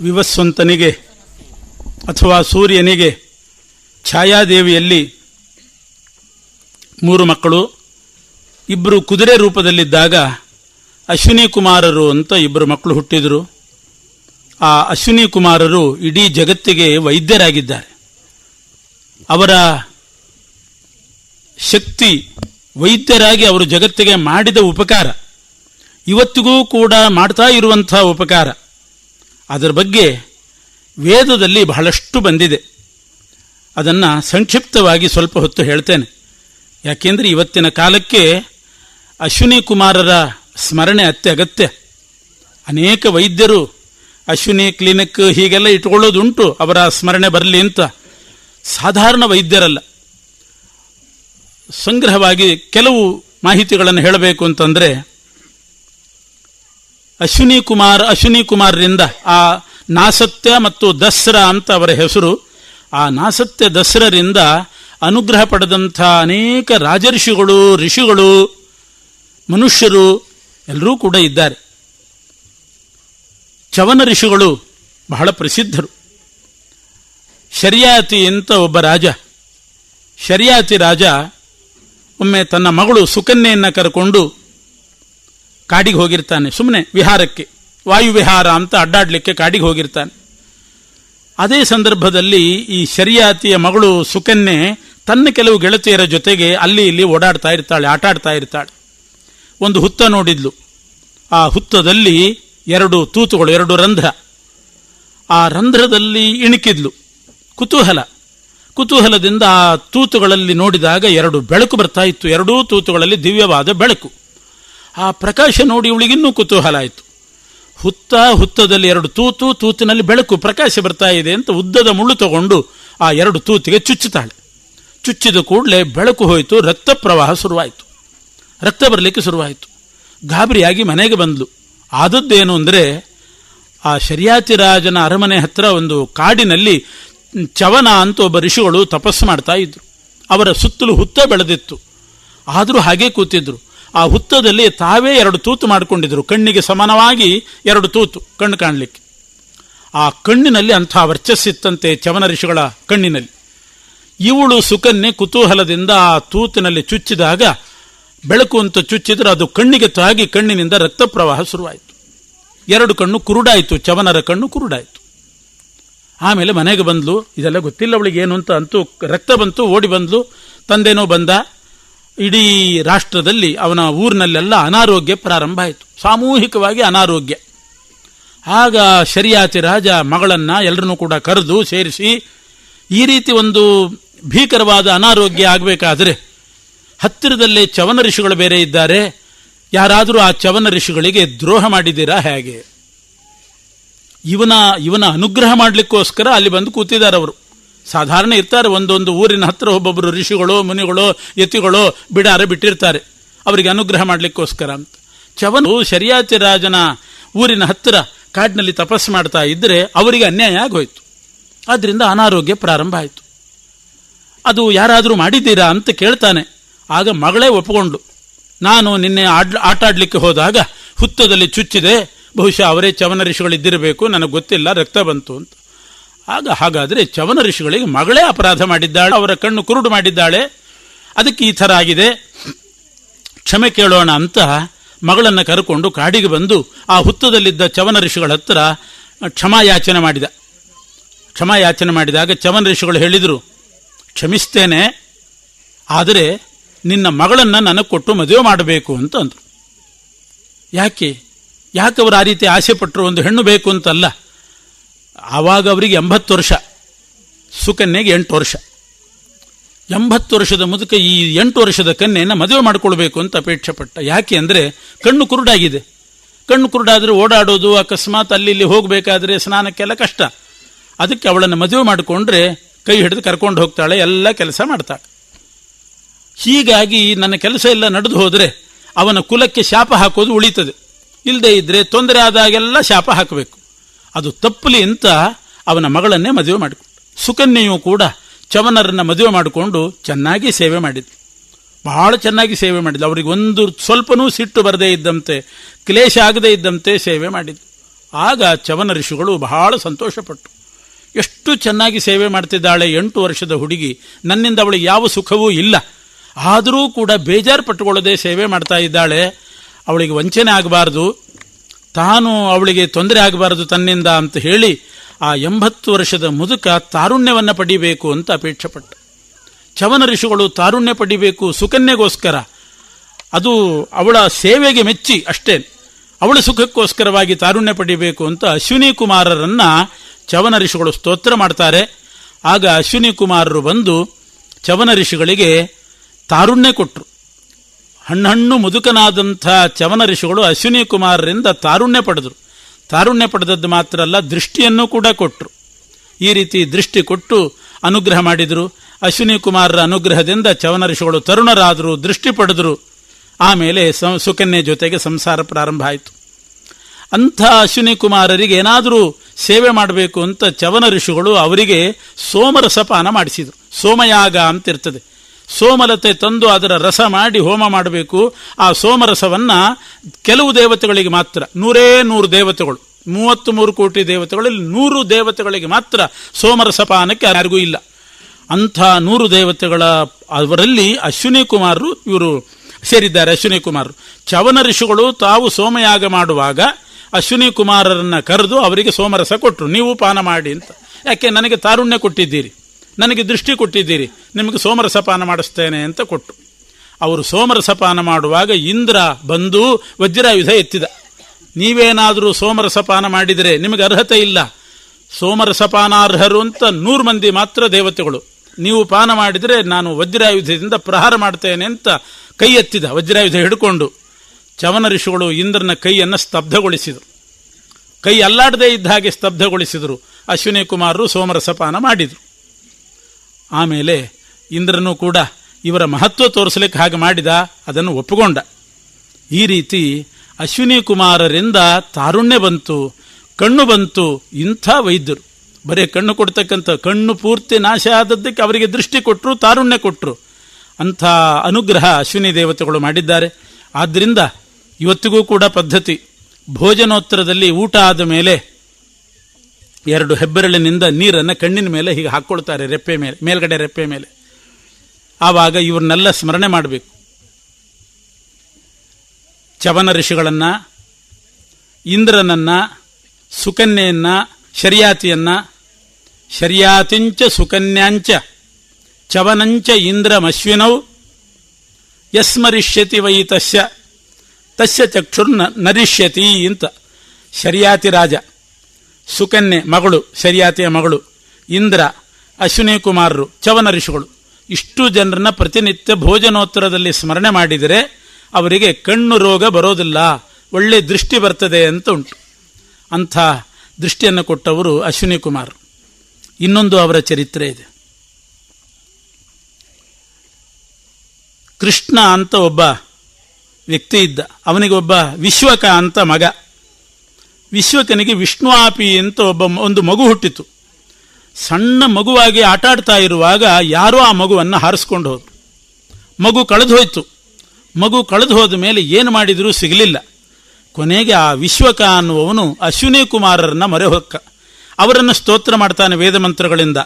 ವಿವಸ್ವಂತನಿಗೆ ಅಥವಾ ಸೂರ್ಯನಿಗೆ ಛಾಯಾದೇವಿಯಲ್ಲಿ ಮೂರು ಮಕ್ಕಳು ಇಬ್ಬರು ಕುದುರೆ ರೂಪದಲ್ಲಿದ್ದಾಗ ಅಶ್ವಿನಿ ಕುಮಾರರು ಅಂತ ಇಬ್ಬರು ಮಕ್ಕಳು ಹುಟ್ಟಿದರು. ಆ ಅಶ್ವಿನಿ ಕುಮಾರರು ಇಡೀ ಜಗತ್ತಿಗೆ ವೈದ್ಯರಾಗಿದ್ದಾರೆ. ಅವರ ಶಕ್ತಿ ವೈದ್ಯರಾಗಿ ಅವರು ಜಗತ್ತಿಗೆ ಮಾಡಿದ ಉಪಕಾರ. ಇವತ್ತಿಗೂ ಕೂಡ ಮಾಡ್ತಾ ಇರುವಂತಹ ಉಪಕಾರ. ಅದರ ಬಗ್ಗೆ ವೇದದಲ್ಲಿ ಬಹಳಷ್ಟು ಬಂದಿದೆ. ಅದನ್ನು ಸಂಕ್ಷಿಪ್ತವಾಗಿ ಸ್ವಲ್ಪ ಹೊತ್ತು ಹೇಳ್ತೇನೆ. ಯಾಕೆಂದರೆ ಇವತ್ತಿನ ಕಾಲಕ್ಕೆ ಅಶ್ವಿನಿ ಕುಮಾರರ ಸ್ಮರಣೆ ಅತ್ಯಗತ್ಯ. ಅನೇಕ ವೈದ್ಯರು ಅಶ್ವಿನಿ ಕ್ಲಿನಿಕ್ ಹೀಗೆಲ್ಲ ಇಟ್ಕೊಳ್ಳೋದುಂಟು, ಅವರ ಸ್ಮರಣೆ ಬರಲಿ ಅಂತ. ಸಾಧಾರಣ ವೈದ್ಯರಲ್ಲ. ಸಂಗ್ರಹವಾಗಿ ಕೆಲವು ಮಾಹಿತಿಗಳನ್ನು ಹೇಳಬೇಕು ಅಂತಂದರೆ ಅಶ್ವಿನಿ ಕುಮಾರ್, ಅಶ್ವಿನಿ ಕುಮಾರ್ರಿಂದ ಆ ನಾಸತ್ಯ ಮತ್ತು ದಸ್ರಾ ಅಂತ ಅವರ ಹೆಸರು. ಆ ನಾಸತ್ಯ, ದಸ್ರರಿಂದ ಅನುಗ್ರಹ ಪಡೆದಂಥ ಅನೇಕ ರಾಜಋಷಿಗಳು ಋಷಿಗಳು, ಮನುಷ್ಯರು ಎಲ್ಲರೂ ಕೂಡ ಇದ್ದಾರೆ. ಚವನ ಋಷಿಗಳು ಬಹಳ ಪ್ರಸಿದ್ಧರು. ಶರಿಯಾತಿ ಅಂತ ಒಬ್ಬ ರಾಜ. ಶರ್ಯಾತಿ ರಾಜ ಒಮ್ಮೆ ತನ್ನ ಮಗಳು ಸುಕನ್ಯೆಯನ್ನು ಕರ್ಕೊಂಡು ಕಾಡಿಗೆ ಹೋಗಿರ್ತಾನೆ. ಸುಮ್ಮನೆ ವಿಹಾರಕ್ಕೆ. ವಾಯುವಿಹಾರ ಅಂತ ಅಡ್ಡಾಡಲಿಕ್ಕೆ ಕಾಡಿಗೆ ಹೋಗಿರ್ತಾನೆ. ಅದೇ ಸಂದರ್ಭದಲ್ಲಿ ಈ ಶರಿಯಾತಿಯ ಮಗಳು ಸುಕನ್ನೆ ತನ್ನ ಕೆಲವು ಗೆಳತಿಯರ ಜೊತೆಗೆ ಅಲ್ಲಿ ಇಲ್ಲಿ ಓಡಾಡ್ತಾ ಇರ್ತಾಳೆ, ಆಟಾಡ್ತಾ ಇರ್ತಾಳೆ. ಒಂದು ಹುತ್ತ ನೋಡಿದ್ಲು. ಆ ಹುತ್ತದಲ್ಲಿ ಎರಡು ತೂತುಗಳು, ಎರಡು ರಂಧ್ರ. ಆ ರಂಧ್ರದಲ್ಲಿ ಇಣುಕಿದ್ಲು. ಕುತೂಹಲ. ಕುತೂಹಲದಿಂದ ಆ ತೂತುಗಳಲ್ಲಿ ನೋಡಿದಾಗ ಎರಡು ಬೆಳಕು ಬರ್ತಾ ಇತ್ತು. ಎರಡೂ ತೂತುಗಳಲ್ಲಿ ದಿವ್ಯವಾದ ಬೆಳಕು. ಆ ಪ್ರಕಾಶ ನೋಡಿ ಇವಳಿಗಿನ್ನೂ ಕುತೂಹಲ ಆಯಿತು ಹುತ್ತ ಹುತ್ತದಲ್ಲಿ ಎರಡು ತೂತು, ತೂತಿನಲ್ಲಿ ಬೆಳಕು ಪ್ರಕಾಶ ಬರ್ತಾ ಇದೆ ಅಂತ ಉದ್ದದ ಮುಳ್ಳು ತಗೊಂಡು ಆ ಎರಡು ತೂತಿಗೆ ಚುಚ್ಚುತ್ತಾಳೆ. ಚುಚ್ಚಿದ ಕೂಡಲೇ ಬೆಳಕು ಹೋಯಿತು, ರಕ್ತ ಪ್ರವಾಹ ಶುರುವಾಯಿತು. ರಕ್ತ ಬರಲಿಕ್ಕೆ ಶುರುವಾಯಿತು. ಗಾಬರಿಯಾಗಿ ಮನೆಗೆ ಬಂದಳು ಆದದ್ದೇನು ಅಂದರೆ ಆ ಶರಿಯಾತಿ ರಾಜನ ಅರಮನೆ ಹತ್ರ ಒಂದು ಕಾಡಿನಲ್ಲಿ ಚವನ ಅಂತ ಒಬ್ಬ ಋಷಿಗಳು ತಪಸ್ಸು ಮಾಡ್ತಾ ಇದ್ರು. ಅವರ ಸುತ್ತಲೂ ಹುತ್ತ ಬೆಳೆದಿತ್ತು. ಆದರೂ ಹಾಗೇ ಕೂತಿದ್ರು. ಆ ಹುತ್ತದಲ್ಲಿ ತಾವೇ ಎರಡು ತೂತು ಮಾಡಿಕೊಂಡಿದ್ರು ಕಣ್ಣಿಗೆ ಸಮಾನವಾಗಿ ಎರಡು ತೂತು, ಕಣ್ಣು ಕಾಣಲಿಕ್ಕೆ. ಆ ಕಣ್ಣಿನಲ್ಲಿ ಅಂಥ ವರ್ಚಸ್ಸಿತ್ತಂತೆ ಚವನ ಋಷಿಗಳ ಕಣ್ಣಿನಲ್ಲಿ. ಇವಳು ಸುಕನ್ಯೆ ಕುತೂಹಲದಿಂದ ಆ ತೂತಿನಲ್ಲಿ ಚುಚ್ಚಿದಾಗ, ಬೆಳಕು ಅಂತ ಚುಚ್ಚಿದ್ರೆ ಅದು ಕಣ್ಣಿಗೆ ತಾಗಿ ಕಣ್ಣಿನಿಂದ ರಕ್ತ ಪ್ರವಾಹ ಶುರುವಾಯಿತು. ಎರಡು ಕಣ್ಣು ಕುರುಡಾಯಿತು ಚವನರ ಕಣ್ಣು ಕುರುಡಾಯಿತು. ಆಮೇಲೆ ಮನೆಗೆ ಬಂದ್ಲು, ಇದೆಲ್ಲ ಗೊತ್ತಿಲ್ಲ ಅವಳಿಗೆ ಏನು ಅಂತ ಅಂತೂ, ರಕ್ತ ಬಂತು, ಓಡಿ ಬಂದ್ಲು, ತಂದೆನೋ ಬಂದ ಇಡೀ ರಾಷ್ಟ್ರದಲ್ಲಿ ಅವನ ಊರಿನಲ್ಲೆಲ್ಲ ಅನಾರೋಗ್ಯ ಪ್ರಾರಂಭ ಆಯಿತು. ಸಾಮೂಹಿಕವಾಗಿ ಅನಾರೋಗ್ಯ. ಆಗ ಶರಿಯಾತಿ ರಾಜ ಮಗಳನ್ನ ಎಲ್ಲರನ್ನೂ ಕೂಡ ಕರೆದು ಸೇರಿಸಿ, ಈ ರೀತಿ ಒಂದು ಭೀಕರವಾದ ಅನಾರೋಗ್ಯ ಆಗಬೇಕಾದರೆ ಹತ್ತಿರದಲ್ಲೇ ಚವನ ಋಷಿಗಳು ಬೇರೆ ಇದ್ದಾರೆ. ಯಾರಾದರೂ ಆ ಚವನ ಋಷಿಗಳಿಗೆ ದ್ರೋಹ ಮಾಡಿದ್ದೀರಾ ಹೇಗೆ? ಇವನ ಇವನ ಅನುಗ್ರಹ ಮಾಡಲಿಕ್ಕೋಸ್ಕರ ಅಲ್ಲಿ ಬಂದು ಕೂತಿದ್ದಾರೆ ಅವರು. ಸಾಧಾರಣ ಇರ್ತಾರೆ. ಒಂದೊಂದು ಊರಿನ ಹತ್ರ ಒಬ್ಬೊಬ್ಬರು ಋಷಿಗಳು, ಮುನಿಗಳು, ಯತಿಗಳು ಬಿಡಾರ ಬಿಟ್ಟಿರ್ತಾರೆ. ಅವರಿಗೆ ಅನುಗ್ರಹ ಮಾಡಲಿಕ್ಕೋಸ್ಕರ ಅಂತ. ಚವನು ಶರಿಯಾತಿ ರಾಜನ ಊರಿನ ಹತ್ತಿರ ಕಾಡಿನಲ್ಲಿ ತಪಸ್ಸು ಮಾಡ್ತಾ ಇದ್ದರೆ ಅವರಿಗೆ ಅನ್ಯಾಯ ಆಗೋಯ್ತು. ಆದ್ದರಿಂದ ಅನಾರೋಗ್ಯ ಪ್ರಾರಂಭ ಆಯಿತು. ಅದು ಯಾರಾದರೂ ಮಾಡಿದ್ದೀರಾ ಅಂತ ಕೇಳ್ತಾನೆ. ಆಗ ಮಗಳೇ ಒಪ್ಪಿಕೊಂಡು ನಾನು ನಿನ್ನೆ ಆಡ್ ಆಟಾಡ್ಲಿಕ್ಕೆ ಹೋದಾಗ ಹುತ್ತದಲ್ಲಿ ಚುಚ್ಚಿದೆ. ಬಹುಶಃ ಅವರೇ ಚವನ ಋಷಿಗಳಿದ್ದಿರಬೇಕು. ನನಗೆ ಗೊತ್ತಿಲ್ಲ, ರಕ್ತ ಬಂತು ಅಂತ. ಆಗ ಹಾಗಾದರೆ ಚವನ ಋಷಿಗಳಿಗೆ ಮಗಳೇ ಅಪರಾಧ ಮಾಡಿದ್ದಾಳೆ, ಅವರ ಕಣ್ಣು ಕುರುಡು ಮಾಡಿದ್ದಾಳೆ. ಅದಕ್ಕೆ ಈ ಥರ ಆಗಿದೆ. ಕ್ಷಮೆ ಕೇಳೋಣ ಅಂತ ಮಗಳನ್ನು ಕರ್ಕೊಂಡು ಕಾಡಿಗೆ ಬಂದು ಆ ಹುತ್ತದಲ್ಲಿದ್ದ ಚವನ ಋಷಿಗಳ ಹತ್ರ ಕ್ಷಮಾಯಾಚನೆ ಮಾಡಿದ. ಕ್ಷಮಾಯಾಚನೆ ಮಾಡಿದಾಗ ಚವನ ಋಷಿಗಳು ಹೇಳಿದರು, ಕ್ಷಮಿಸ್ತೇನೆ, ಆದರೆ ನಿನ್ನ ಮಗಳನ್ನು ನನಗೆ ಕೊಟ್ಟು ಮದುವೆ ಮಾಡಬೇಕು ಅಂತ ಯಾಕೆ ಯಾಕೆ? ಅವರು ಆ ರೀತಿ ಆಸೆ ಪಟ್ಟರು ಒಂದು ಹೆಣ್ಣು ಬೇಕು ಅಂತಲ್ಲ? ಆವಾಗ ಅವರಿಗೆ ಎಂಬತ್ತು ವರ್ಷ, ಸುಕನ್ಯೆಗೆ ಎಂಟು ವರ್ಷ. ಎಂಬತ್ತು ವರ್ಷದ ಮುದುಕ ಈ ಎಂಟು ವರ್ಷದ ಕನ್ಯೆಯನ್ನು ಮದುವೆ ಮಾಡಿಕೊಳ್ಬೇಕು ಅಂತ ಅಪೇಕ್ಷೆ ಪಟ್ಟ. ಯಾಕೆ ಅಂದರೆ ಕಣ್ಣು ಕುರುಡಾಗಿದೆ. ಕಣ್ಣು ಕುರುಡಾದರೆ ಓಡಾಡೋದು, ಅಕಸ್ಮಾತ್ ಅಲ್ಲಿ ಇಲ್ಲಿ ಹೋಗಬೇಕಾದ್ರೆ ಸ್ನಾನಕ್ಕೆಲ್ಲ ಕಷ್ಟ. ಅದಕ್ಕೆ ಅವಳನ್ನು ಮದುವೆ ಮಾಡಿಕೊಂಡ್ರೆ ಕೈ ಹಿಡಿದು ಕರ್ಕೊಂಡು ಹೋಗ್ತಾಳೆ, ಎಲ್ಲ ಕೆಲಸ ಮಾಡ್ತಾಳೆ. ಹೀಗಾಗಿ ನನ್ನ ಕೆಲಸ ಎಲ್ಲ ನಡೆದು ಹೋದರೆ ಅವನ ಕುಲಕ್ಕೆ ಶಾಪ ಹಾಕೋದು ಉಳಿತದೆ. ಇಲ್ಲದೆ ಇದ್ರೆ ತೊಂದರೆ ಆದಾಗೆಲ್ಲ ಶಾಪ ಹಾಕಬೇಕು. ಅದು ತಪ್ಪಲಿ ಅಂತ ಅವನ ಮಗಳನ್ನೇ ಮದುವೆ ಮಾಡಿಕೊಂಡ. ಸುಕನ್ಯೆಯೂ ಕೂಡ ಚವನರನ್ನು ಮದುವೆ ಮಾಡಿಕೊಂಡು ಚೆನ್ನಾಗಿ ಸೇವೆ ಮಾಡಿದ್ಲು. ಬಹಳ ಚೆನ್ನಾಗಿ ಸೇವೆ ಮಾಡಿದ್ಲು. ಅವರಿಗೆ ಒಂದು ಸ್ವಲ್ಪನೂ ಸಿಟ್ಟು ಬರದೇ ಇದ್ದಂತೆ, ಕ್ಲೇಶ ಆಗದೇ ಇದ್ದಂತೆ ಸೇವೆ ಮಾಡಿದ್ಲು. ಆಗ ಚವನ ಋಷಿಗಳು ಬಹಳ ಸಂತೋಷಪಟ್ಟು, ಎಷ್ಟು ಚೆನ್ನಾಗಿ ಸೇವೆ ಮಾಡ್ತಿದ್ದಾಳೆ ಎಂಟು ವರ್ಷದ ಹುಡುಗಿ, ನನ್ನಿಂದ ಅವಳಿಗೆ ಯಾವ ಸುಖವೂ ಇಲ್ಲ. ಆದರೂ ಕೂಡ ಬೇಜಾರು ಪಟ್ಟುಕೊಳ್ಳದೆ ಸೇವೆ ಮಾಡ್ತಾ ಇದ್ದಾಳೆ. ಅವಳಿಗೆ ವಂಚನೆ ಆಗಬಾರ್ದು. ತಾನು ಅವಳಿಗೆ ತೊಂದರೆ ಆಗಬಾರದು ತನ್ನಿಂದ ಅಂತ ಹೇಳಿ ಆ ಎಂಬತ್ತು ವರ್ಷದ ಮುದುಕ ತಾರುಣ್ಯವನ್ನು ಪಡಿಬೇಕು ಅಂತ ಅಪೇಕ್ಷೆ ಪಟ್ಟ ಚವನ ಋಷಿಗಳು ತಾರುಣ್ಯ ಪಡಿಬೇಕು ಸುಕನ್ಯೆಗೋಸ್ಕರ. ಅದು ಅವಳ ಸೇವೆಗೆ ಮೆಚ್ಚಿ ಅಷ್ಟೇ. ಅವಳ ಸುಖಕ್ಕೋಸ್ಕರವಾಗಿ ತಾರುಣ್ಯ ಪಡಿಬೇಕು ಅಂತ ಅಶ್ವಿನಿ ಕುಮಾರರನ್ನ ಚವನ ಋಷಿಗಳು ಸ್ತೋತ್ರ ಮಾಡ್ತಾರೆ. ಆಗ ಅಶ್ವಿನಿ ಕುಮಾರರು ಬಂದು ಚವನ ಋಷಿಗಳಿಗೆ ತಾರುಣ್ಯ ಕೊಟ್ಟರು ಹಣ್ಣು ಮುದುಕನಾದಂಥ ಚವನ ಋಷಿಗಳು ಅಶ್ವಿನಿ ಕುಮಾರರಿಂದ ತಾರುಣ್ಯ ಪಡೆದರು. ತಾರುಣ್ಯ ಪಡೆದದ್ದು ಮಾತ್ರ ಅಲ್ಲ, ದೃಷ್ಟಿಯನ್ನು ಕೂಡ ಕೊಟ್ಟರು ಈ ರೀತಿ ದೃಷ್ಟಿ ಕೊಟ್ಟು ಅನುಗ್ರಹ ಮಾಡಿದರು. ಅಶ್ವಿನಿ ಕುಮಾರರ ಅನುಗ್ರಹದಿಂದ ಚವನ ಋಷಿಗಳು ತರುಣರಾದರು, ದೃಷ್ಟಿ ಪಡೆದರು. ಆಮೇಲೆ ಸುಕನ್ಯೆ ಜೊತೆಗೆ ಸಂಸಾರ ಪ್ರಾರಂಭ ಆಯಿತು. ಅಂಥ ಅಶ್ವಿನಿ ಕುಮಾರರಿಗೆ ಏನಾದರೂ ಸೇವೆ ಮಾಡಬೇಕು ಅಂತ ಚವನ ಋಷಿಗಳು ಅವರಿಗೆ ಸೋಮರಸಪಾನ ಮಾಡಿಸಿದರು. ಸೋಮಯಾಗ ಅಂತ ಇರ್ತದೆ ಸೋಮಲತೆ ತಂದು ಅದರ ರಸ ಮಾಡಿ ಹೋಮ ಮಾಡಬೇಕು. ಆ ಸೋಮರಸವನ್ನು ಕೆಲವು ದೇವತೆಗಳಿಗೆ ಮಾತ್ರ, ನೂರೇ ನೂರು ದೇವತೆಗಳು ಮೂವತ್ತು ಮೂರು ಕೋಟಿ ದೇವತೆಗಳಲ್ಲಿ ನೂರು ದೇವತೆಗಳಿಗೆ ಮಾತ್ರ ಸೋಮರಸಪಾನಕ್ಕೆ ಯಾರಿಗೂ ಇಲ್ಲ. ಅಂಥ ನೂರು ದೇವತೆಗಳ, ಅವರಲ್ಲಿ ಅಶ್ವಿನಿ ಕುಮಾರರು ಇವರು ಸೇರಿದ್ದಾರೆ ಅಶ್ವಿನಿ ಕುಮಾರರು ಚವನ ಋಷಿಗಳು ತಾವು ಸೋಮಯಾಗ ಮಾಡುವಾಗ ಅಶ್ವಿನಿ ಕುಮಾರರನ್ನು ಕರೆದು ಅವರಿಗೆ ಸೋಮರಸ ಕೊಟ್ಟರು ನೀವು ಪಾನ ಮಾಡಿ ಅಂತ. ಯಾಕೆ, ನನಗೆ ತಾರುಣ್ಯ ಕೊಟ್ಟಿದ್ದೀರಿ. ನನಗೆ ದೃಷ್ಟಿ ಕೊಟ್ಟಿದ್ದೀರಿ. ನಿಮಗೆ ಸೋಮರಸಪಾನ ಮಾಡಿಸ್ತೇನೆ ಅಂತ ಕೊಟ್ಟು. ಅವರು ಸೋಮರಸಪಾನ ಮಾಡುವಾಗ ಇಂದ್ರ ಬಂದು ವಜ್ರಾಯುಧ ಎತ್ತಿದ. ನೀವೇನಾದರೂ ಸೋಮರಸಪಾನ ಮಾಡಿದರೆ ನಿಮಗೆ ಅರ್ಹತೆ ಇಲ್ಲ. ಸೋಮರಸಪಾನಾರ್ಹರು ಅಂತ ನೂರು ಮಂದಿ ಮಾತ್ರ ದೇವತೆಗಳು. ನೀವು ಪಾನ ಮಾಡಿದರೆ ನಾನು ವಜ್ರಾಯುಧದಿಂದ ಪ್ರಹಾರ ಮಾಡ್ತೇನೆ ಅಂತ ಕೈ ಎತ್ತಿದ. ವಜ್ರಾಯುಧ ಹಿಡ್ಕೊಂಡು ಚವನ ಋಷಿಗಳು ಇಂದ್ರನ ಕೈಯನ್ನು ಸ್ತಬ್ಧಗೊಳಿಸಿದರು. ಕೈ ಅಲ್ಲಾಡದೇ ಇದ್ದ ಹಾಗೆ ಸ್ತಬ್ಧಗೊಳಿಸಿದರು. ಅಶ್ವಿನಿ ಕುಮಾರರು ಸೋಮರಸಪಾನ ಮಾಡಿದರು. ಆಮೇಲೆ ಇಂದ್ರನು ಕೂಡ ಇವರ ಮಹತ್ವ ತೋರಿಸಲಿಕ್ಕೆ ಹಾಗೆ ಮಾಡಿದ, ಅದನ್ನು ಒಪ್ಪಿಕೊಂಡ. ಈ ರೀತಿ ಅಶ್ವಿನಿ ಕುಮಾರರಿಂದ ತಾರುಣ್ಯ ಬಂತು, ಕಣ್ಣು ಬಂತು ಇಂಥ ವೈದ್ಯರು. ಬರೇ ಕಣ್ಣು ಕೊಡ್ತಕ್ಕಂಥ ಕಣ್ಣು ಪೂರ್ತಿ ನಾಶ ಆದದ್ದಕ್ಕೆ ಅವರಿಗೆ ದೃಷ್ಟಿ ಕೊಟ್ಟರು ತಾರುಣ್ಯ ಕೊಟ್ಟರು ಅಂಥ ಅನುಗ್ರಹ ಅಶ್ವಿನಿ ದೇವತೆಗಳು ಮಾಡಿದ್ದಾರೆ. ಆದ್ದರಿಂದ ಇವತ್ತಿಗೂ ಕೂಡ ಪದ್ಧತಿ. ಭೋಜನೋತ್ತರದಲ್ಲಿ ಊಟ ಆದ ಮೇಲೆ ಎರಡು ಹೆಬ್ಬೆರಳಿನಿಂದ ನೀರನ್ನು ಕಣ್ಣಿನ ಮೇಲೆ ಹೀಗೆ ಹಾಕ್ಕೊಳ್ತಾರೆ ರೆಪ್ಪೆ ಮೇಲೆ, ಮೇಲ್ಗಡೆ ರೆಪ್ಪೆ ಮೇಲೆ. ಆವಾಗ ಇವ್ರನ್ನೆಲ್ಲ ಸ್ಮರಣೆ ಮಾಡಬೇಕು. ಚವನ ಋಷಿಗಳನ್ನು, ಇಂದ್ರನನ್ನ, ಸುಕನ್ಯೆಯನ್ನ, ಶರ್ಯಾತಿಯನ್ನ, ಶರ್ಯಾತಿಂಚ ಸುಕನ್ಯಾಂಚ ಚವನಂಚ ಇಂದ್ರಮಶ್ವಿನೌ, ಯಸ್ಮರಿಷ್ಯತಿ ವೈ ತಸ್ಯ ತಸ್ಯ ಚಕ್ಷುರ್ನ ನರಿಷ್ಯತಿ ಅಂತ. ಶರ್ಯಾತಿ ರಾಜ. ಸುಕನ್ಯೆ ಮಗಳು, ಶರಿಯಾತಿಯ ಮಗಳು, ಇಂದ್ರ, ಅಶ್ವಿನಿ ಕುಮಾರರು ಚವನ ಋಷಿಗಳು ಇಷ್ಟು ಜನರನ್ನ ಪ್ರತಿನಿತ್ಯ ಭೋಜನೋತ್ತರದಲ್ಲಿ ಸ್ಮರಣೆ ಮಾಡಿದರೆ ಅವರಿಗೆ ಕಣ್ಣು ರೋಗ ಬರೋದಿಲ್ಲ, ಒಳ್ಳೆ ದೃಷ್ಟಿ ಬರ್ತದೆ ಅಂತ ಉಂಟು. ಅಂಥ ದೃಷ್ಟಿಯನ್ನು ಕೊಟ್ಟವರು ಅಶ್ವಿನಿ ಕುಮಾರ್. ಇನ್ನೊಂದು ಅವರ ಚರಿತ್ರೆ ಇದೆ. ಕೃಷ್ಣ ಅಂತ ಒಬ್ಬ ವ್ಯಕ್ತಿ ಇದ್ದ, ಅವನಿಗೆ ಒಬ್ಬ ವಿಶ್ವಕ ಅಂತ ಮಗ. ವಿಶ್ವಕನಿಗೆ ವಿಷ್ಣುವಾಪಿ ಅಂತ ಒಬ್ಬ ಒಂದು ಮಗು ಹುಟ್ಟಿತು. ಸಣ್ಣ ಮಗುವಾಗಿ ಆಟಾಡ್ತಾ ಇರುವಾಗ ಯಾರೋ ಆ ಮಗುವನ್ನು ಹಾರಿಸ್ಕೊಂಡು ಹೋದ್ರು. ಮಗು ಕಳೆದು ಹೋಯಿತು. ಮಗು ಕಳೆದು ಹೋದ ಮೇಲೆ ಏನು ಮಾಡಿದರೂ ಸಿಗಲಿಲ್ಲ. ಕೊನೆಗೆ ಆ ವಿಶ್ವಕ ಅನ್ನುವವನು ಅಶ್ವಿನಿ ಕುಮಾರರನ್ನು ಮೊರೆ ಹೊಕ್ಕ ಅವರನ್ನು ಸ್ತೋತ್ರ ಮಾಡ್ತಾನೆ ವೇದ ಮಂತ್ರಗಳಿಂದ.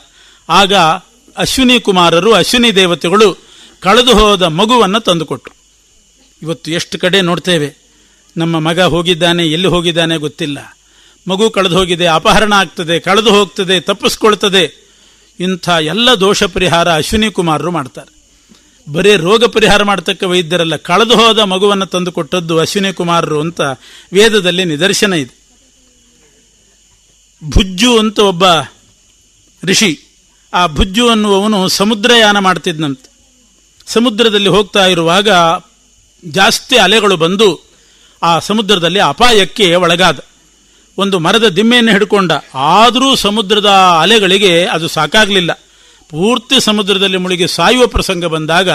ಆಗ ಅಶ್ವಿನಿ ಕುಮಾರರು, ಅಶ್ವಿನಿ ದೇವತೆಗಳು ಕಳೆದು ಹೋದ ಮಗುವನ್ನು ತಂದುಕೊಟ್ರು. ಇವತ್ತು ಎಷ್ಟು ಕಡೆ ನೋಡ್ತೇವೆ. ನಮ್ಮ ಮಗ ಹೋಗಿದ್ದಾನೆ, ಎಲ್ಲಿ ಹೋಗಿದ್ದಾನೆ ಗೊತ್ತಿಲ್ಲ. ಮಗು ಕಳೆದು ಹೋಗಿದೆ ಅಪಹರಣ ಆಗ್ತದೆ, ಕಳೆದು ಹೋಗ್ತದೆ, ತಪ್ಪಿಸ್ಕೊಳ್ತದೆ. ಇಂಥ ಎಲ್ಲ ದೋಷ ಪರಿಹಾರ ಅಶ್ವಿನಿ ಕುಮಾರರು ಮಾಡ್ತಾರೆ. ಬರೀ ರೋಗ ಪರಿಹಾರ ಮಾಡ್ತಕ್ಕ ವೈದ್ಯರಲ್ಲ, ಕಳೆದು ಹೋದ ಮಗುವನ್ನು ತಂದುಕೊಟ್ಟದ್ದು ಅಶ್ವಿನಿ ಕುಮಾರರು ಅಂತ ವೇದದಲ್ಲಿ ನಿದರ್ಶನ ಇದೆ. ಭುಜ್ಜು ಅಂತ ಒಬ್ಬ ಋಷಿ, ಆ ಭುಜ್ಜು ಅನ್ನುವವನು ಸಮುದ್ರಯಾನ ಮಾಡ್ತಿದ್ನಂತೆ. ಸಮುದ್ರದಲ್ಲಿ ಹೋಗ್ತಾ ಇರುವಾಗ ಜಾಸ್ತಿ ಅಲೆಗಳು ಬಂದು ಆ ಸಮುದ್ರದಲ್ಲಿ ಅಪಾಯಕ್ಕೆ ಒಳಗಾದ. ಒಂದು ಮರದ ದಿಮ್ಮೆಯನ್ನು ಹಿಡ್ಕೊಂಡ. ಆದರೂ ಸಮುದ್ರದ ಅಲೆಗಳಿಗೆ ಅದು ಸಾಕಾಗಲಿಲ್ಲ. ಪೂರ್ತಿ ಸಮುದ್ರದಲ್ಲಿ ಮುಳುಗಿ ಸಾಯುವ ಪ್ರಸಂಗ ಬಂದಾಗ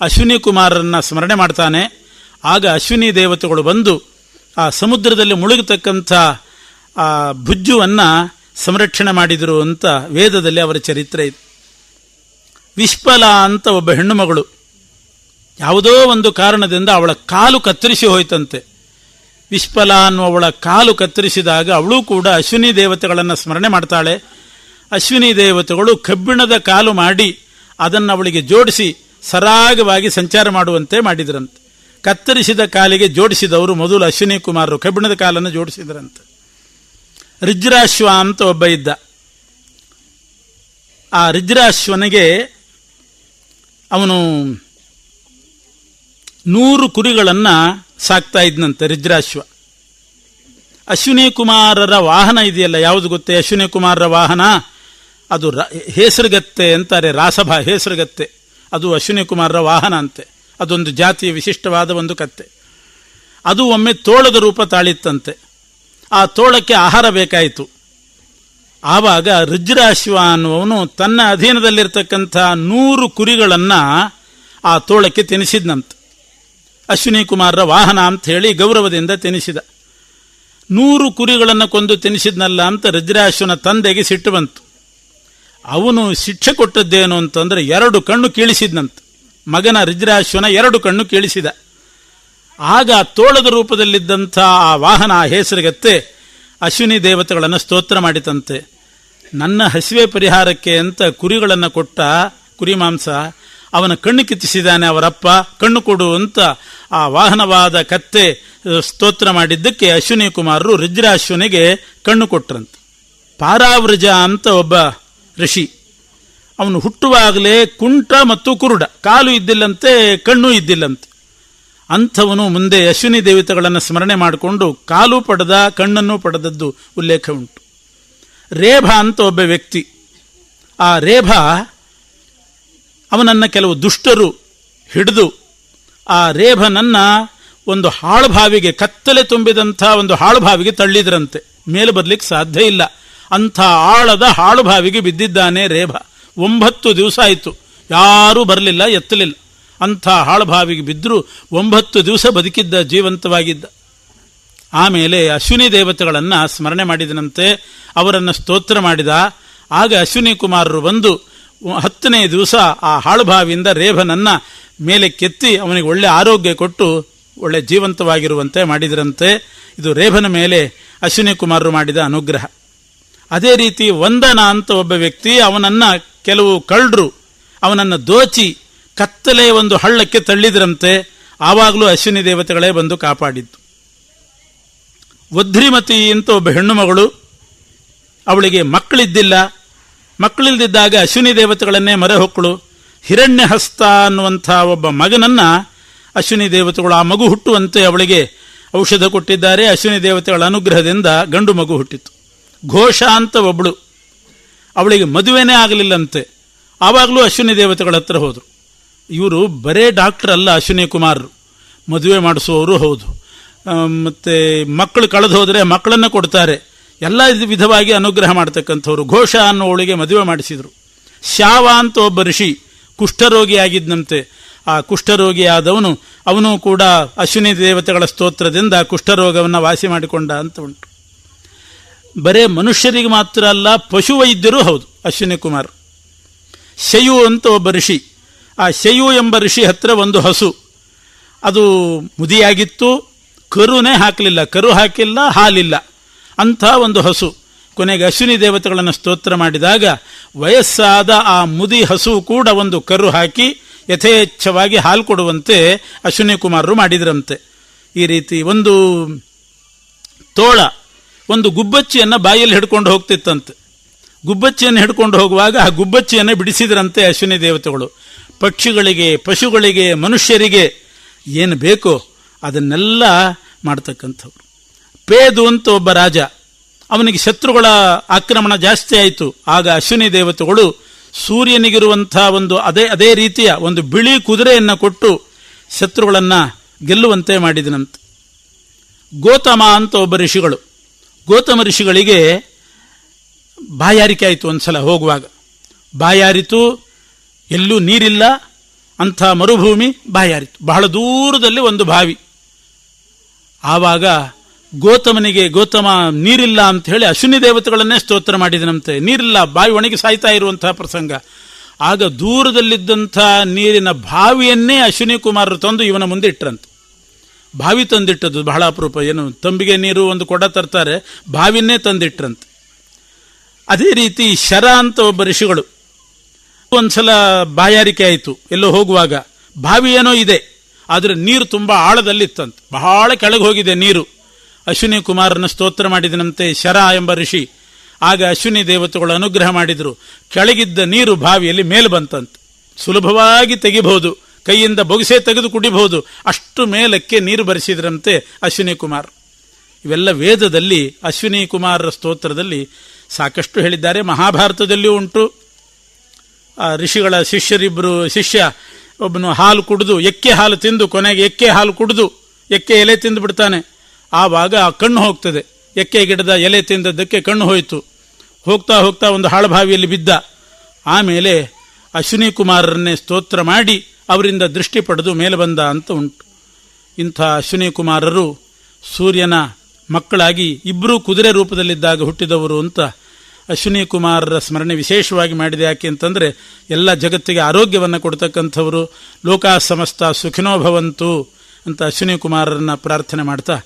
ಅಶ್ವಿನಿ ಕುಮಾರರನ್ನು ಸ್ಮರಣೆ ಮಾಡ್ತಾನೆ. ಆಗ ಅಶ್ವಿನಿ ದೇವತೆಗಳು ಬಂದು ಆ ಸಮುದ್ರದಲ್ಲಿ ಮುಳುಗತಕ್ಕಂಥ ಆ ಭುಜ್ಜುವನ್ನು ಸಂರಕ್ಷಣೆ ಮಾಡಿದರು ಅಂತ ವೇದದಲ್ಲಿ ಅವರ ಚರಿತ್ರೆ ಇದೆ. ವಿಶ್ಪಲ ಅಂತ ಒಬ್ಬ ಹೆಣ್ಣು ಮಗಳು. ಯಾವುದೋ ಒಂದು ಕಾರಣದಿಂದ ಅವಳ ಕಾಲು ಕತ್ತರಿಸಿ ಹೋಯ್ತಂತೆ. ವಿಶ್ಪಲ ಅನ್ನುವವಳ ಕಾಲು ಕತ್ತರಿಸಿದಾಗ ಅವಳು ಕೂಡ ಅಶ್ವಿನಿ ದೇವತೆಗಳನ್ನು ಸ್ಮರಣೆ ಮಾಡ್ತಾಳೆ. ಅಶ್ವಿನಿ ದೇವತೆಗಳು ಕಬ್ಬಿಣದ ಕಾಲು ಮಾಡಿ ಅದನ್ನು ಅವಳಿಗೆ ಜೋಡಿಸಿ ಸರಾಗವಾಗಿ ಸಂಚಾರ ಮಾಡುವಂತೆ ಮಾಡಿದ್ರಂತೆ. ಕತ್ತರಿಸಿದ ಕಾಲಿಗೆ ಜೋಡಿಸಿದವರು ಮೊದಲು ಅಶ್ವಿನಿ ಕುಮಾರರು ಕಬ್ಬಿಣದ ಕಾಲನ್ನು ಜೋಡಿಸಿದ್ರಂತೆ. ರಿಜ್ರಾಶ್ವ ಅಂತ ಒಬ್ಬ ಇದ್ದ. ಆ ರಿಜ್ರಾಶ್ವನಿಗೆ ಅವನು ನೂರು ಕುರಿಗಳನ್ನು ಸಾಕ್ತಾ ಇದ್ನಂತೆ ರಿದ್ರಾಶ್ವ. ಅಶ್ವಿನಿ ಕುಮಾರರ ವಾಹನ ಇದೆಯಲ್ಲ, ಯಾವುದು ಗೊತ್ತೇ? ಅಶ್ವಿನಿ ಕುಮಾರರ ವಾಹನ, ಅದು ಹೇಸರುಗತ್ತೆ ಅಂತಾರೆ, ರಾಸಭಾ ಹೇಸರಗತ್ತೆ. ಅದು ಅಶ್ವಿನಿ ಕುಮಾರರ ವಾಹನ ಅಂತೆ. ಅದೊಂದು ಜಾತಿಯ ವಿಶಿಷ್ಟವಾದ ಒಂದು ಕತ್ತೆ. ಅದು ಒಮ್ಮೆ ತೋಳದ ರೂಪ ತಾಳಿತ್ತಂತೆ. ಆ ತೋಳಕ್ಕೆ ಆಹಾರ ಬೇಕಾಯಿತು. ಆವಾಗ ರುಜ್ರಾಶ್ವ ಅನ್ನುವನು ತನ್ನ ಅಧೀನದಲ್ಲಿರ್ತಕ್ಕಂಥ ನೂರು ಕುರಿಗಳನ್ನು ಆ ತೋಳಕ್ಕೆ ತಿನಿಸಿದ್ನಂತೆ ಅಶ್ವಿನಿ ಕುಮಾರರ ವಾಹನ ಅಂತ ಹೇಳಿ ಗೌರವದಿಂದ ತಿನಿಸಿದ. ನೂರು ಕುರಿಗಳನ್ನು ಕೊಂದು ತಿನಿಸಿದ್ನಲ್ಲ ಅಂತ ರುದ್ರಾಶ್ವನ ತಂದೆಗೆ ಸಿಟ್ಟು ಬಂತು. ಅವನು ಶಿಕ್ಷೆ ಕೊಟ್ಟದ್ದೇನು ಅಂತಂದ್ರೆ ಎರಡು ಕಣ್ಣು ಕೀಳಿಸಿದ್ನಂತ. ಮಗನ ರುದ್ರಾಶ್ವನ ಎರಡು ಕಣ್ಣು ಕೀಳಿಸಿದ. ಆಗ ತೋಳದ ರೂಪದಲ್ಲಿದ್ದಂಥ ಆ ವಾಹನ ಆ ಹೆಸರಿಗತ್ತೆ ಅಶ್ವಿನಿ ದೇವತೆಗಳನ್ನು ಸ್ತೋತ್ರ ಮಾಡಿತಂತೆ. ನನ್ನ ಹಸಿವೆ ಪರಿಹಾರಕ್ಕೆ ಅಂತ ಕುರಿಗಳನ್ನು ಕೊಟ್ಟ ಕುರಿ ಮಾಂಸ ಅವನ ಕಣ್ಣು ಕಿತ್ತಿಸಿದ್ದಾನೆ ಅವರಪ್ಪ, ಕಣ್ಣು ಕೊಡು ಅಂತ ಆ ವಾಹನವಾದ ಕತ್ತೆ ಸ್ತೋತ್ರ ಮಾಡಿದ್ದಕ್ಕೆ ಅಶ್ವಿನಿ ಕುಮಾರರು ರುದ್ರಾಶ್ವನಿಗೆ ಕಣ್ಣು ಕೊಟ್ರಂತೆ. ಪಾರಾವೃಜ ಅಂತ ಒಬ್ಬ ಋಷಿ. ಅವನು ಹುಟ್ಟುವಾಗಲೇ ಕುಂಟ ಮತ್ತು ಕುರುಡ. ಕಾಲು ಇದ್ದಿಲ್ಲಂತೆ, ಕಣ್ಣು ಇದ್ದಿಲ್ಲಂತೆ. ಅಂಥವನು ಮುಂದೆ ಅಶ್ವಿನಿ ದೇವತೆಗಳನ್ನು ಸ್ಮರಣೆ ಮಾಡಿಕೊಂಡು ಕಾಲು ಪಡೆದ, ಕಣ್ಣನ್ನು ಪಡೆದದ್ದು ಉಲ್ಲೇಖ ಉಂಟು. ರೇಭ ಅಂತ ಒಬ್ಬ ವ್ಯಕ್ತಿ. ಆ ರೇಭ ಅವನನ್ನು ಕೆಲವು ದುಷ್ಟರು ಹಿಡಿದು ಆ ರೇಭನನ್ನ ಒಂದು ಹಾಳುಭಾವಿಗೆ ಕತ್ತಲೆ ತುಂಬಿದಂಥ ಒಂದು ಹಾಳುಭಾವಿಗೆ ತಳ್ಳಿದ್ರಂತೆ. ಮೇಲೆ ಬರಲಿಕ್ಕೆ ಸಾಧ್ಯ ಇಲ್ಲ. ಅಂಥ ಆಳದ ಹಾಳುಭಾವಿಗೆ ಬಿದ್ದಿದ್ದಾನೆ ರೇಭ. ಒಂಬತ್ತು ದಿವಸ ಆಯಿತು. ಯಾರೂ ಬರಲಿಲ್ಲ, ಎತ್ತಲಿಲ್ಲ. ಅಂಥ ಹಾಳುಭಾವಿಗೆ ಬಿದ್ದರೂ ಒಂಬತ್ತು ದಿವಸ ಬದುಕಿದ್ದ, ಜೀವಂತವಾಗಿದ್ದ. ಆಮೇಲೆ ಅಶ್ವಿನಿ ದೇವತೆಗಳನ್ನು ಸ್ಮರಣೆ ಮಾಡಿದನಂತೆ ಅವರನ್ನು ಸ್ತೋತ್ರ ಮಾಡಿದ. ಆಗ ಅಶ್ವಿನಿ ಕುಮಾರರು ಬಂದು ಹತ್ತನೇ ದಿವಸ ಆ ಹಾಳುಭಾವಿಯಿಂದ ರೇಭನನ್ನು ಮೇಲೆ ಕೆತ್ತಿ ಅವನಿಗೆ ಒಳ್ಳೆ ಆರೋಗ್ಯ ಕೊಟ್ಟು ಒಳ್ಳೆ ಜೀವಂತವಾಗಿರುವಂತೆ ಮಾಡಿದರಂತೆ. ಇದು ರೇಭನ ಮೇಲೆ ಅಶ್ವಿನಿ ಕುಮಾರರು ಮಾಡಿದ ಅನುಗ್ರಹ. ಅದೇ ರೀತಿ ವಂದನ ಅಂತ ಒಬ್ಬ ವ್ಯಕ್ತಿ ಅವನನ್ನು ಕೆಲವು ಕಳ್ಳರು, ಅವನನ್ನು ದೋಚಿ ಕತ್ತಲೆ ಒಂದು ಹಳ್ಳಕ್ಕೆ ತಳ್ಳಿದ್ರಂತೆ. ಆವಾಗಲೂ ಅಶ್ವಿನಿ ದೇವತೆಗಳೇ ಬಂದು ಕಾಪಾಡಿದ್ದು. ವದ್ರಿಮತಿ ಅಂತ ಒಬ್ಬ ಹೆಣ್ಣು ಮಗಳು, ಅವಳಿಗೆ ಮಕ್ಕಳಿದ್ದಿಲ್ಲ. ಮಕ್ಕಳಿಲ್ದಿದ್ದಾಗ ಅಶ್ವಿನಿ ದೇವತೆಗಳನ್ನೇ ಮರೆ ಹೊಕ್ಕಳು. ಹಿರಣ್ಯ ಅನ್ನುವಂಥ ಒಬ್ಬ ಮಗನನ್ನು ಅಶ್ವಿನಿ ದೇವತೆಗಳು ಆ ಮಗು ಹುಟ್ಟುವಂತೆ ಅವಳಿಗೆ ಔಷಧ ಕೊಟ್ಟಿದ್ದಾರೆ. ಅಶ್ವಿನಿ ದೇವತೆಗಳ ಅನುಗ್ರಹದಿಂದ ಗಂಡು ಮಗು ಹುಟ್ಟಿತು. ಘೋಷ ಅಂತ ಒಬ್ಬಳು ಅವಳಿಗೆ ಮದುವೆನೇ ಆಗಲಿಲ್ಲಂತೆ. ಆವಾಗಲೂ ಅಶ್ವಿನಿ ದೇವತೆಗಳ ಹತ್ರ ಹೋದರು. ಇವರು ಬರೇ ಡಾಕ್ಟರ್ ಅಲ್ಲ ಅಶ್ವಿನಿ ಕುಮಾರರು. ಮದುವೆ ಮಾಡಿಸುವವರು ಹೌದು. ಮತ್ತೆ ಮಕ್ಕಳು ಕಳೆದು ಹೋದರೆ ಮಕ್ಕಳನ್ನು ಕೊಡ್ತಾರೆ. ಎಲ್ಲ ವಿಧವಾಗಿ ಅನುಗ್ರಹ ಮಾಡ್ತಕ್ಕಂಥವ್ರು. ಘೋಷ ಅನ್ನೋವಳಿಗೆ ಮದುವೆ ಮಾಡಿಸಿದರು. ಶಾವ ಅಂತ ಒಬ್ಬ ಋಷಿ ಕುಷ್ಠರೋಗಿಯಾಗಿದ್ದಂತೆ ಆ ಕುಷ್ಠರೋಗಿಯಾದವನು, ಅವನು ಕೂಡ ಅಶ್ವಿನಿ ದೇವತೆಗಳ ಸ್ತೋತ್ರದಿಂದ ಕುಷ್ಠರೋಗವನ್ನು ವಾಸಿ ಮಾಡಿಕೊಂಡ ಅಂತ ಉಂಟು. ಬರೇ ಮನುಷ್ಯರಿಗೆ ಮಾತ್ರ ಅಲ್ಲ ಪಶುವೈದ್ಯರು ಹೌದು, ಅಶ್ವಿನಿ ಕುಮಾರ್. ಶಯು ಅಂತ ಒಬ್ಬ ಋಷಿ. ಆ ಶಯು ಎಂಬ ಋಷಿ ಹತ್ರ ಒಂದು ಹಸು. ಅದು ಮುದಿಯಾಗಿತ್ತು, ಕರುನೇ ಹಾಕಲಿಲ್ಲ. ಕರು ಹಾಕಿಲ್ಲ, ಹಾಲಿಲ್ಲ. ಅಂಥ ಒಂದು ಹಸು. ಕೊನೆಗೆ ಅಶ್ವಿನಿ ದೇವತೆಗಳನ್ನು ಸ್ತೋತ್ರ ಮಾಡಿದಾಗ ವಯಸ್ಸಾದ ಆ ಮುದಿ ಹಸು ಕೂಡ ಒಂದು ಕರು ಹಾಕಿ ಯಥೇಚ್ಛವಾಗಿ ಹಾಲು ಕೊಡುವಂತೆ ಅಶ್ವಿನಿ ಕುಮಾರರು ಮಾಡಿದ್ರಂತೆ. ಈ ರೀತಿ ಒಂದು ತೋಳ, ಒಂದು ಗುಬ್ಬಚ್ಚಿಯನ್ನು ಬಾಯಲ್ಲಿ ಹಿಡ್ಕೊಂಡು ಹೋಗ್ತಿತ್ತಂತೆ. ಗುಬ್ಬಚ್ಚಿಯನ್ನು ಹಿಡ್ಕೊಂಡು ಹೋಗುವಾಗ ಆ ಗುಬ್ಬಚ್ಚಿಯನ್ನು ಬಿಡಿಸಿದ್ರಂತೆ ಅಶ್ವಿನಿ ದೇವತೆಗಳು. ಪಕ್ಷಿಗಳಿಗೆ, ಪಶುಗಳಿಗೆ, ಮನುಷ್ಯರಿಗೆ ಏನು ಬೇಕೋ ಅದನ್ನೆಲ್ಲ ಮಾಡ್ತಕ್ಕಂಥವ್ರು. ಪೇದು ಅಂತ ಒಬ್ಬ ರಾಜ. ಅವನಿಗೆ ಶತ್ರುಗಳ ಆಕ್ರಮಣ ಜಾಸ್ತಿ ಆಯಿತು. ಆಗ ಅಶ್ವಿನಿ ದೇವತೆಗಳು ಸೂರ್ಯನಿಗಿರುವಂಥ ಒಂದು ಅದೇ ಅದೇ ರೀತಿಯ ಒಂದು ಬಿಳಿ ಕುದುರೆಯನ್ನು ಕೊಟ್ಟು ಶತ್ರುಗಳನ್ನು ಗೆಲ್ಲುವಂತೆ ಮಾಡಿದನಂತೆ. ಗೋತಮ ಅಂತ ಒಬ್ಬ ಋಷಿಗಳು. ಗೌತಮ ಋಷಿಗಳಿಗೆ ಬಾಯಾರಿಕೆ ಆಯಿತು ಒಂದ್ಸಲ ಹೋಗುವಾಗ. ಬಾಯಾರಿತು, ಎಲ್ಲೂ ನೀರಿಲ್ಲ, ಅಂಥ ಮರುಭೂಮಿ ಬಾಯಾರಿತು. ಬಹಳ ದೂರದಲ್ಲಿ ಒಂದು ಬಾವಿ. ಆವಾಗ ಗೋತಮನಿಗೆ ಗೋತಮ ನೀರಿಲ್ಲ ಅಂತ ಹೇಳಿ ಅಶ್ವಿನಿ ದೇವತೆಗಳನ್ನೇ ಸ್ತೋತ್ರ ಮಾಡಿದನಂತೆ. ನೀರಿಲ್ಲ ಬಾವಿ ಒಣಗಿ ಸಾಯ್ತಾ ಇರುವಂತಹ ಪ್ರಸಂಗ. ಆಗ ದೂರದಲ್ಲಿದ್ದಂಥ ನೀರಿನ ಬಾವಿಯನ್ನೇ ಅಶ್ವಿನಿ ಕುಮಾರರು ತಂದು ಇವನ ಮುಂದೆ ಇಟ್ಟರಂತೆ ಬಾವಿ ತಂದಿಟ್ಟದ್ದು ಬಹಳ ಅಪರೂಪ. ಏನು, ತಂಬಿಗೆ ನೀರು ಒಂದು ಕೊಡ ತರ್ತಾರೆ ಬಾವಿನೇ ತಂದಿಟ್ರಂತೆ. ಅದೇ ರೀತಿ ಶರ ಅಂತ ಒಬ್ಬ ಋಷಿಗಳು. ಒಂದ್ಸಲ ಬಾಯಾರಿಕೆ ಆಯಿತು, ಎಲ್ಲೋ ಹೋಗುವಾಗ. ಬಾವಿ ಏನೋ ಇದೆ, ಆದರೆ ನೀರು ತುಂಬ ಆಳದಲ್ಲಿತ್ತಂತೆ. ಬಹಳ ಕೆಳಗೆ ಹೋಗಿದೆ ನೀರು. ಅಶ್ವಿನಿ ಕುಮಾರನ ಸ್ತೋತ್ರ ಮಾಡಿದನಂತೆ ಶರ ಎಂಬ ಋಷಿ. ಆಗ ಅಶ್ವಿನಿ ದೇವತೆಗಳು ಅನುಗ್ರಹ ಮಾಡಿದರು. ಕೆಳಗಿದ್ದ ನೀರು ಬಾವಿಯಲ್ಲಿ ಮೇಲೆ ಬಂತಂತೆ. ಸುಲಭವಾಗಿ ತೆಗಿಬಹುದು. ಕೈಯಿಂದ ಬೊಗಸೆ ತೆಗೆದು ಕುಡಿಬಹುದು. ಅಷ್ಟು ಮೇಲಕ್ಕೆ ನೀರು ಬರೆಸಿದ್ರಂತೆ ಅಶ್ವಿನಿ ಕುಮಾರ್. ಇವೆಲ್ಲ ವೇದದಲ್ಲಿ ಅಶ್ವಿನಿ ಕುಮಾರರ ಸ್ತೋತ್ರದಲ್ಲಿ ಸಾಕಷ್ಟು ಹೇಳಿದ್ದಾರೆ. ಮಹಾಭಾರತದಲ್ಲಿಯೂ ಉಂಟು. ಆ ಋಷಿಗಳ ಶಿಷ್ಯರಿಬ್ಬರು ಶಿಷ್ಯ ಒಬ್ಬನು ಹಾಲು ಕುಡಿದು, ಎಕ್ಕೆ ಹಾಲು ತಿಂದು, ಕೊನೆಗೆ ಎಕ್ಕೆ ಹಾಲು ಕುಡಿದು, ಎಕ್ಕೆ ಎಲೆ ತಿಂದು ಬಿಡ್ತಾನೆ. ಆವಾಗ ಕಣ್ಣು ಹೋಗ್ತದೆ. ಎಕ್ಕೆ ಗಿಡದ ಎಲೆ ತಿಂದದ್ದಕ್ಕೆ ಕಣ್ಣು ಹೋಯಿತು. ಹೋಗ್ತಾ ಹೋಗ್ತಾ ಒಂದು ಹಾಳಭಾವಿಯಲ್ಲಿ ಬಿದ್ದ. ಆಮೇಲೆ ಅಶ್ವಿನಿ ಕುಮಾರರನ್ನೇ ಸ್ತೋತ್ರ ಮಾಡಿ ಅವರಿಂದ ದೃಷ್ಟಿ ಪಡೆದು ಮೇಲೆ ಬಂದ ಅಂತ ಉಂಟು. ಇಂಥ ಅಶ್ವಿನಿ ಕುಮಾರರು ಸೂರ್ಯನ ಮಕ್ಕಳಾಗಿ ಇಬ್ಬರೂ ಕುದುರೆ ರೂಪದಲ್ಲಿದ್ದಾಗ ಹುಟ್ಟಿದವರು ಅಂತ ಅಶ್ವಿನಿ ಕುಮಾರರ ಸ್ಮರಣೆ ವಿಶೇಷವಾಗಿ ಮಾಡಿದೆ. ಯಾಕೆ ಅಂತಂದರೆ ಎಲ್ಲ ಜಗತ್ತಿಗೆ ಆರೋಗ್ಯವನ್ನು ಕೊಡ್ತಕ್ಕಂಥವರು, ಲೋಕ ಸಮಸ್ತ ಸುಖಿನೋ ಭವಂತು ಅಂತ ಅಶ್ವಿನಿ ಕುಮಾರರನ್ನ ಪ್ರಾರ್ಥನೆ ಮಾಡ್ತಾ